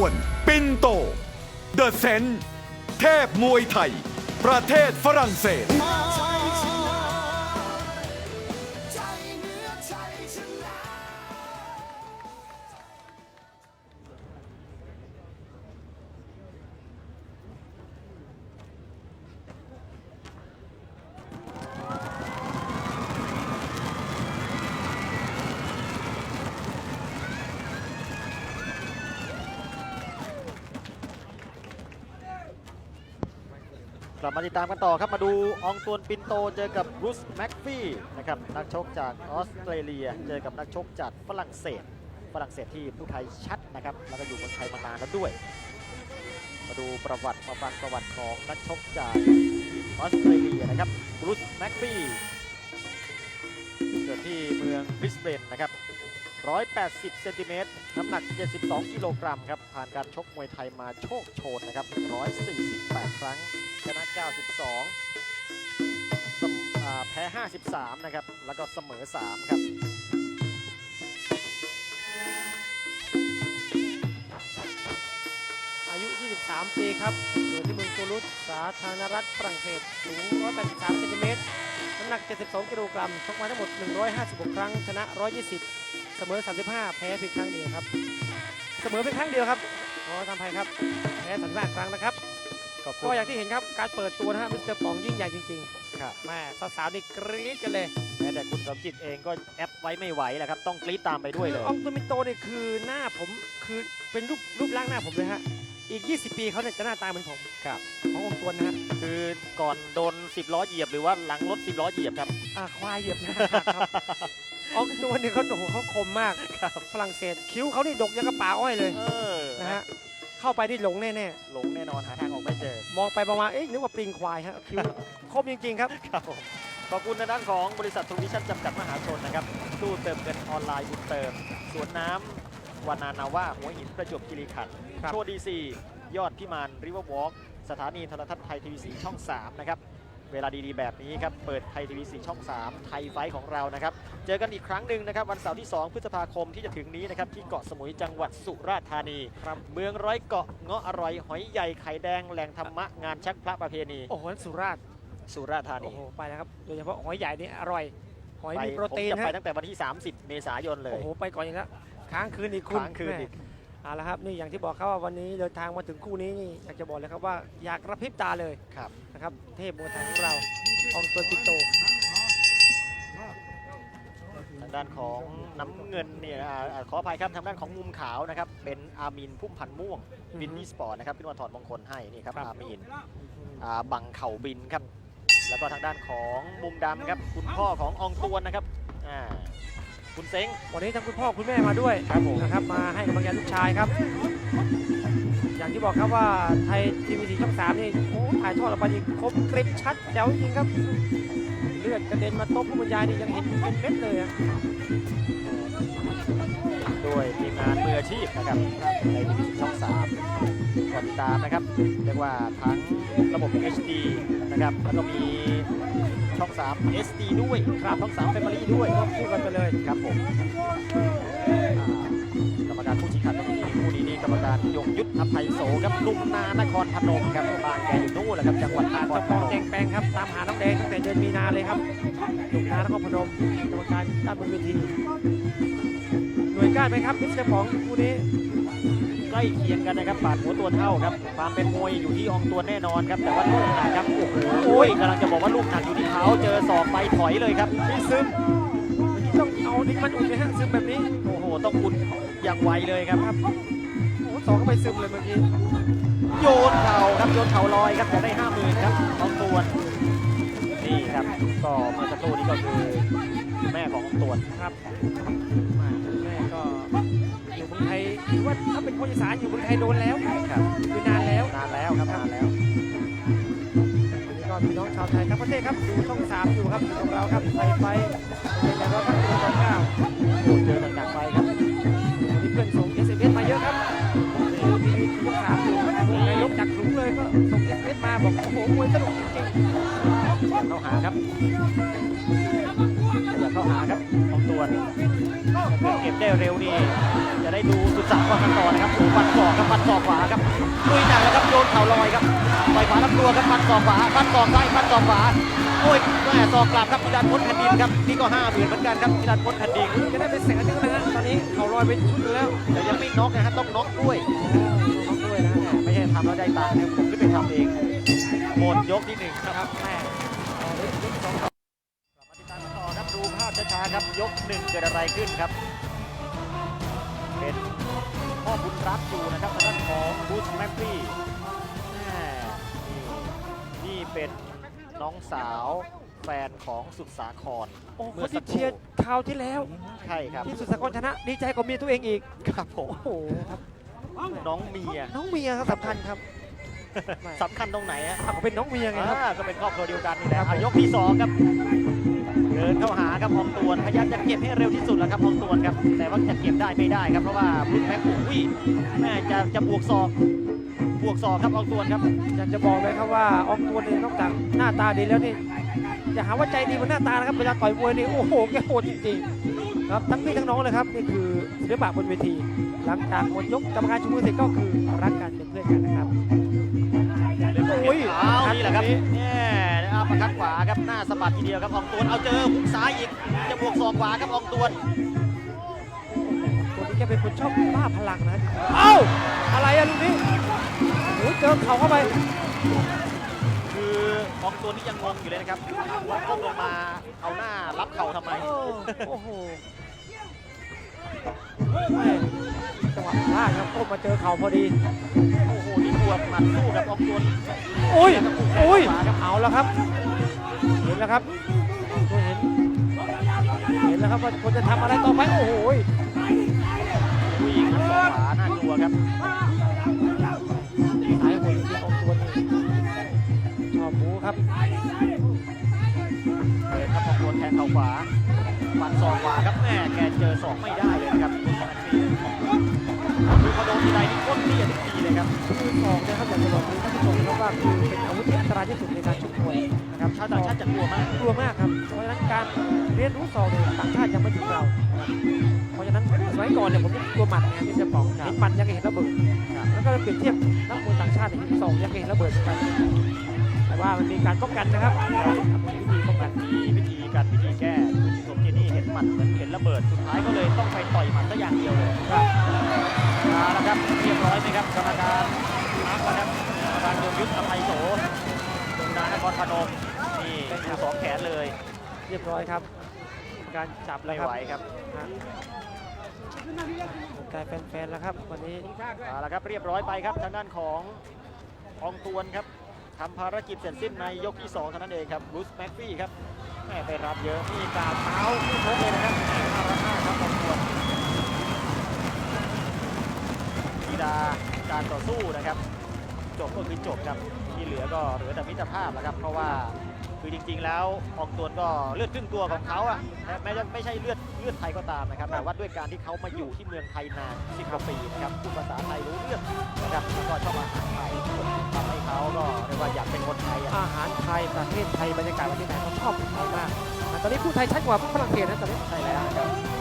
วน ปินโต เดอะเซนเทพมวยไทย ประเทศฝรั่งเศส ลับมาติดตามกันต่อครับมาดูองตวนปินโตเจอกับบรูซแม็กฟี่นะครับนักชกจากออสเตรเลีย เจอกับนักชกจากฝรั่งเศสฝรั่งเศสที่ผู้ไทยชัดนะครับแล้วก็อยู่เมืองไทยมานานแล้วด้วย มาดูประวัติมาฟังประวัติของนักชกจากออสเตรเลียนะครับบรูซแม็กฟี่เกิดที่เมืองบริสเบนนะครับ 180 เซนติเมตร น้ำหนัก 72 กิโลกรัมครับ ผ่านการชกมวยไทยมาโชคโชนนะครับ 148 ครั้ง ชนะ 92เสมอ่าแพ้ 53 นะครับ แล้วก็เสมอ 3 ครับอายุ 23 ปีครับเกิดที่เมืองตูลูสสาธารณรัฐฝรั่งเศส สูง 183 เซนติเมตร น้ำหนัก 72 กิโลกรัม ชกมาทั้งหมด 156 ครั้ง ชนะ 120 เสมอ 35 แพ้เพียงครั้งเดียวครับ เสมอเพียงครั้งเดียวครับขอทำภัยครับ แพ้35ครั้งนะครับ ขอบคุก็ณอย่างที่เห็นครับ การเปิดตัวนะฮะมิสเตอร์ป๋องยิ่งใหญ่จริงครับๆแม่สาวๆนี่กรี๊ดกันเลยแม้แต่คุณสมจิตเองก็แอปไว้ไม่ไหวแล้วครับ ต้องกรี๊ดตามไปด้วยเลยอองตุมิโตเนี่ยคือหน้าผมคือเป็นรูปรูปร่างหน้าผมเลยฮะ อีก 20 ปีเขาเนี่ยจะหน้าตาเหมือนผมครับ ขององค์ตัวนะฮะคือก่อนโดน 10 ล้อเหยียบหรือว่าหลังรถ 10 ล้อเหยียบครับ อ่าควายเหยียบหนะครับ อองตัวเนี่ยเขาโอ้โหเขาคมมากฝรั่งเศสคิ้วเขานี่ดกยังกระป่าอ้อยเลยเออนะฮะเข้าไปที่หลงแน่หลงแน่นอนหาทางออกไม่เจอๆมองไปประมาณเอ๊ะนึกว่าปลิงควายฮะคิ้วคมจริงๆครับ ครับผมขอบคุณในด้านของบริษัททวิชั่นจำกัดมหาชนนะครับตู้เติมเงินออนไลน์บุญเติม สวนน้ำวานานาว่าหัวหินประจวบคีรีขันธ์ครับ โชว์ดีซียอดพิมานริเวอร์วอล์กสถานีโทรทัศน์ไทยทีวีสีช่อง 3 นะครับ เวลาดีๆ แบบนี้ครับ เปิดไทยทีวีสีช่อง 3 ไทยไฟท์ของเรานะครับ เจอกันอีกครั้งหนึ่งนะครับวันเสาร์ที่ 2 พฤษภาคมที่จะถึงนี้นะครับที่เกาะสมุยจังหวัดสุราษฎร์ธานีครับเมืองร้อยเกาะเงาะอร่อยหอยใหญ่ไข่แดงแหล่งธรรมะงานชักพระประเพณี โอ้โหนั่นสุราษฎร์สุราษฎร์ธานีโอ้โหไปแล้วครับโดยเฉพาะหอยใหญ่นี่อร่อย หอยไปมีโปรผมตีนจะไปฮะตั้งแต่วันที่ 30 เมษายนเลย โอ้โหไปก่อนอีกแล้วค้างคืนอีกคุณค้างคืนอีก แม่เอาละครับนี่อย่างที่บอกครับว่าวันนี้เดินทางมาถึงคู่นี้นี่อยากจะบอกเลยครับว่าอยากกระพริบตาเลยครับ นะครับเทพมวยไทยของเราอองตวนปิโตทาง ด้านของน้ำเงินเนี่ยอ่าอ่าขออภัยครับทางด้านของมุมขาวนะครับ เป็นอามีนพุ่มพันธ์ม่วงวินนี่สปอร์ตนะครับพี่นวลถอดมงคลให้นี่ครับครับอามีนอ่าบังเข่าบินครับ แล้วก็ทางด้านของมุมดำครับ คุณพ่อของอองตวนนะครับอ่าคุณเซ้งวันนี้ทั้งคุณพ่อคุณแม่มาด้วยครับผมนะครับมาให้กำลังใจลูกชายครับ อย่างที่บอกครับว่าไทยทีวีสีช่องสามนี่โอ้ถ่ายทอดออกไปนี่คมกริบชัดแจ๋วจริงครับเลือดกระเด็นมาโต๊ะผู้บรรยายนี่ยังเห็นเป็นเม็ดเลยอะด้วยทีมงานมืออาชีพนะครับในทีวีช่อง3กดติดตามนะครับ เรียกว่าทั้งระบบ HD นะครับ แล้วก็มีช่อง 3 SD ด้วยครับช่อง3 Family ด้วยคู่กันไปเลยครับผม ยงยุทธอภัยโสครับลุมนานครพนมครับบ้านแกอยู่นู่นแหละครับจังหวัดนผ่านครเจ้าพปอนมแจงแปงครับตามหาน้องแดงตั้งแต่เดือนมีนาเลยครับลูกนานครพนมกรรมการด้านบนเวทีหน่วยก้านไหมครับมิสเตอร์ป๋องคู่นี้ใกล้เคียงกันนะครับบาดหัวตัวเท่าครับความเป็นมวยอยู่ที่อองตัวแน่นอนครับแต่ว่าลูกหนักครับโอ้โหโอ้ยกำลังจะบอกว่าลูกหนักอยู่ที่เขาเจอศอกไปถอยเลยครับไม่ซึมวันนี้ต้องเอาดินมันอุ่นเลยฮะซึมแบบนี้โอ้โหต้องอุ่นอย่างไวเลยครับโอ้โห สองก็ไปซึมเลยเมื่อกี้โยนเข่าครับโยนเข่าลอยครับจะได้ห้าหมื่นครับอองตวนนี่ครับก็เมื่อสักครู่นี้ก็คือแม่ของอองตวนครับแม่ก็อยู่เมืองไทยถือว่าถ้าเป็นคนอีสานอยู่เมืองไทยโดนแล้วครับคือนานแล้วนานแล้วครับนานแล้ววันนี้ก็พี่น้องชาวไทยทั้งประเทศครับดูช่องสามอยู่ครับของเราครับไทยไฟเป็นแล้วก็ทั้งตัวต่อเก้า บอกโอ้โหมวยสนุกจริงเข้าหาครับขยับเข้าหาครับของตัวถ้เกิดเก็บได้เร็วนี่จะได้ดูสุดสามกันต่อนะครับโอ้ปัดศอกครับปัดศอกขวาครับลุยหนักแล้วครับโดนเข่าลอยครับต่อยขวาลำตัวครับปัดศอกขวาปัดศอกซ้ายปัดศอกขวา โอ้ยแม่ศอกกลับครับพิรันพ้นแผ่นดินครับนี่ก็ห้าหมื่นเหมือนกันครับพิรันพ้นแผ่นดินจะได้เป็นแสนนึงนะฮะตอนนี้เขาลอยเป็นชุดแล้วแต่ยังไม่น็อกนะฮะต้องน็อกด้วยน้องด้วยนะฮะไม่ใช่ทำแล้วได้ตังค์นะครับผมขึ้นไปทำเองหมดยกที่หนึ่งครับแม่เอาเลยยกสองกลับมาติดตามกันต่อครับดูภาพช้าๆครับยกหนึ่งเกิดอะไรขึ้นครับเป็นพ่อบุญรักอยู่นะครับทางด้านของบูสแมฟฟี่แม่นี่นี่เป็น น้องสาวแฟนของสุดสาครโอ้คเมื่อนสัที่กคเชียรู่ร์คราวที่แล้ว ใช่ครับ ที่สุดสากลชนะ ดีใจกว่าเมียตัวเองอีก ครับผม โอ้โหครับน้องเมียน้องเมียครับสำคัญครับไม่สำคัญตรงไหนฮะ อะก็เป็นน้องเมียไงครับ อ่าก็เป็นครอบครัวเดียวกันนี่แหละอะยกที่สองครับ เดินเข้าหาครับอองตวนพยายามจะเก็บให้เร็วที่สุดแล้วครับอองตวนครับ แต่ว่าจะเก็บได้ไม่ได้ครับเพราะว่าบุญแม็กอุ้ยแม่จะจะบวกศอกบ วกศอกครับอองตวนครับอยากจะบอกเลยครับว่าอองตัวนี่นอกจากหน้าตาดีแล้วนี่อย่าหาว่าใจดีบนหน้าตานะครับเวลาต่อยมวยนี่โอ้โหแกโหดจริงๆครับทั้งพี่ทั้งน้องเลยครับนี่คือศิลปะบนเวที หลังจากหมดยกกรรมการชูมือเสร็จก็คือรักกันเป็นเพื่อนกันนะครับโอ้ยเอานี่แหละครับเนี่ยเอาประคัดขวาครับหน้าสะบัดทีเดียวครับอองตวนเอาเจอหุกซ้ายอีกจะบวกศอกขวาครับอองตวนตัวนี้ แกเป็นคนชอบบ้าพลังนะ เอ้า อะไรอะลูกนี้โอ้ยเจอเข่าเข้าไป คืออองตวนนี่ยังงงอยู่เลยนะครับว่าก้มลงมาเอาหน้ารับเข่าทำไมโอ้โอ้โหแม่จังหวะพลาดครับก้มมาเจอเข่าพอดี โอ้โห นี่บวกหมัดสู้กับอองตวนอุ้ยอุ้ยขวาครับเอาแล้วครับ เห็นแล้วครับตัวเห็นเห็นแล้วครับว่าคนจะทำอะไรต่อไป โอ้โห ยผู้หญิงทั้งสองขาน่ากลัวครับสายหัวที่ออกตัวนี้ชอบบูครับเดิดครับอองตวรแทงเข่าขวาฟันศอกขวาครับแม่แกเจอศอกไม่ได้เลยครับ พอโดนทีไรนี่ก้นเตี้ยทุกทีเลยครับคือสองนะครับอยากจะบอกคุณท่านผู้ชมนะครับว่าคือเป็นอาวุธที่อันตรายที่สุดในการชกมวยนะครับชาวต่างชาติจะกลัวมากกลัวมากครับเพราะฉะนั้นการเรียนรู้สองเนี่ยต่างชาติยังไม่ถึงเรานะครับเพราะฉะนั้นสมัยก่อนเนี่ยผมกลัวหมัดไงที่จะบอกเห็นหมัดยังเห็นระเบิดแล้วก็เปรียบเทียบนักมวยต่างชาติในที่สองยังเห็นระเบิดเหมือนกันแต่ว่ามันมีการป้องกันนะครับมีวิธีป้องกันมีวิธี ระเบิดสุดท้ายก็เลยต้องไปต่อยหมัดซะอย่างเดียวเลยครับมาแล้วครับเรียบร้อยไหมครับกรรมการนับแล้วครับกรรมการยงยุทธอภัยโสดงดานครพนมนี่ดูสองแขนเลยเรียบร้อยครับ การจับแล้ไม่วครับไหวครับฮะกลายเป็นแฟนแล้วครับวันนี้เอาละครับเรียบร้อยไปครับทางด้านของอองตวนครับ ทำภารกิจเสร็จสิ้นในยกที่2เท่านั้นเองครับบูสแม็กฟี่ครับแม่ไปรับเยอะมีกาเท้าผู้ชกเลยนะครับแม่น่ารักมากครับอองตวนกีฬาการต่อสู้นะครับจบก็คือจบครับที่เหลือก็เหลือแต่มิตรภาพแล้วครับ เพราะว่าคือจริง ๆ แล้วอองตวนก็เลือดครึ่งตัวของเขาอะแม้จะไม่ใช่เลือดเลือดไทยก็ตามนะครับแต่ว่าด้วยการที่เขามาอยู่ที่เมืองไทยนาน10กว่าปีนะครับพูดภาษาไทยรู้เรื่องนะครับแล้วก็ชอบอาหารไทย ไทยอาหารไทยประเทศไทยบรรยากาศประเทศไทยเขาชอบไทยมาก ตอนนี้พูดไทยชัดกว่าฝรั่งเศสนะตอนนี้ใช่แล้วครับ